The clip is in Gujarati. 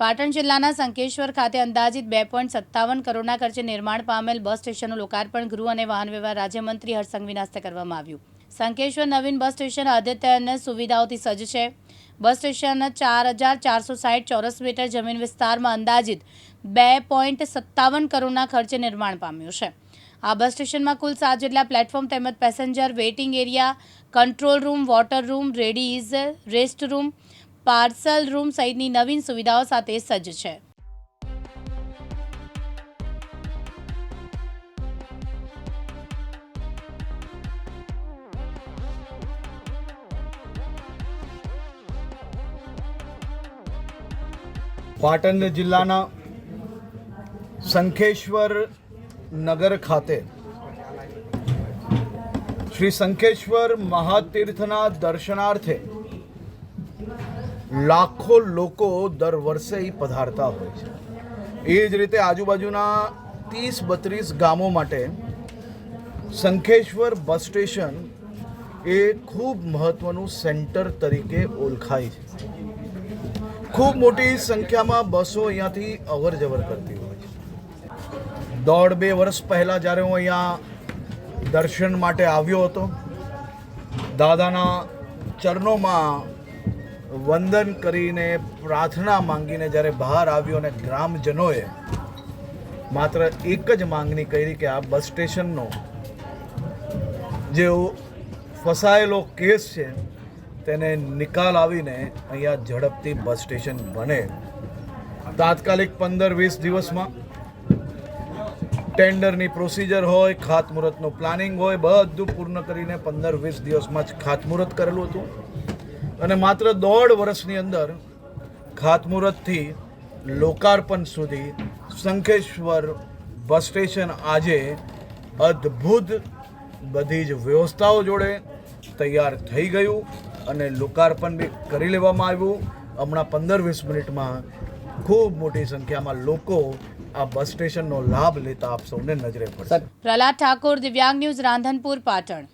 પાટણ જિલ્લાના સંકેશ્વર ખાતે અંદાજિત બે પોઈન્ટ સત્તાવન કરોડના ખર્ચે નિર્માણ પામેલ બસ સ્ટેશનનું લોકાર્પણ ગૃહ અને વાહન વ્યવહાર રાજ્યમંત્રી હર્ષ સંઘવી હસ્તે કરવામાં આવ્યું. સંકેશ્વર નવીન બસ સ્ટેશન અદ્યતન સુવિધાઓથી સજ્જ છે. બસ સ્ટેશન ચાર હજાર ચારસો સાઠ ચોરસ મીટર જમીન વિસ્તારમાં અંદાજિત બે પોઈન્ટ સત્તાવન કરોડના ખર્ચે નિર્માણ પામ્યું છે. આ બસ સ્ટેશનમાં કુલ સાત જેટલા પ્લેટફોર્મ તેમજ passenger, waiting area, control room, water room ladies rest room parcel room સહિતની નવીન સુવિધાઓ સાથે સજ્જ છે. પાટણ જિલ્લાના સંખેશ્વર નગર ખાતે શ્રી સંખેશ્વર મહાતીર્થના દર્શનાર્થે લાખો લોકો દર વર્ષે અહીં પધારતા હોય છે. એ જ રીતે આજુબાજુના ત્રીસ બત્રીસ ગામો માટે સંખેશ્વર બસ સ્ટેશન એ ખૂબ મહત્ત્વનું સેન્ટર તરીકે ઓળખાય છે. ખૂબ મોટી સંખ્યામાં બસો અહીંયાથી અવર જવર કરતી હોય છે. દોઢ બે વર્ષ પહેલાં જ્યારે હું અહીંયા દર્શન માટે આવ્યો હતો, દાદાના ચરણોમાં વંદન કરીને પ્રાર્થના માંગીને જ્યારે બહાર આવ્યો અને ગ્રામજનોએ માત્ર એક જ માંગણી કરી કે આ બસ સ્ટેશનનો જે ફસાયેલો કેસ છે, તેને નિકાલ આવીને અહીંયા ઝડપથી બસ સ્ટેશન બને. તાત્કાલિક પંદર વીસ દિવસમાં ટેન્ડરની પ્રોસિજર હોય, ખાતમુહૂર્તનું પ્લાનિંગ હોય, બધું પૂર્ણ કરીને પંદર વીસ દિવસમાં જ ખાતમુહૂર્ત કરેલું હતું. અને માત્ર દોઢ વર્ષની અંદર ખાતમુહૂર્તથી લોકાર્પણ સુધી શંખેશ્વર બસ સ્ટેશન આજે અદ્ભુત બધી જ વ્યવસ્થાઓ જોડે તૈયાર થઈ ગયું અને લોકાર્પણ બી કરી લેવામાં આવ્યું. હમણાં પંદર વીસ મિનિટમાં ખૂબ મોટી સંખ્યામાં લોકો આ બસ સ્ટેશનનો લાભ લેતા આપ સૌને નજરે પડશે. પ્રહલાદ ઠાકોર, દિવ્યાંગ ન્યૂઝ, રાંધનપુર, પાટણ.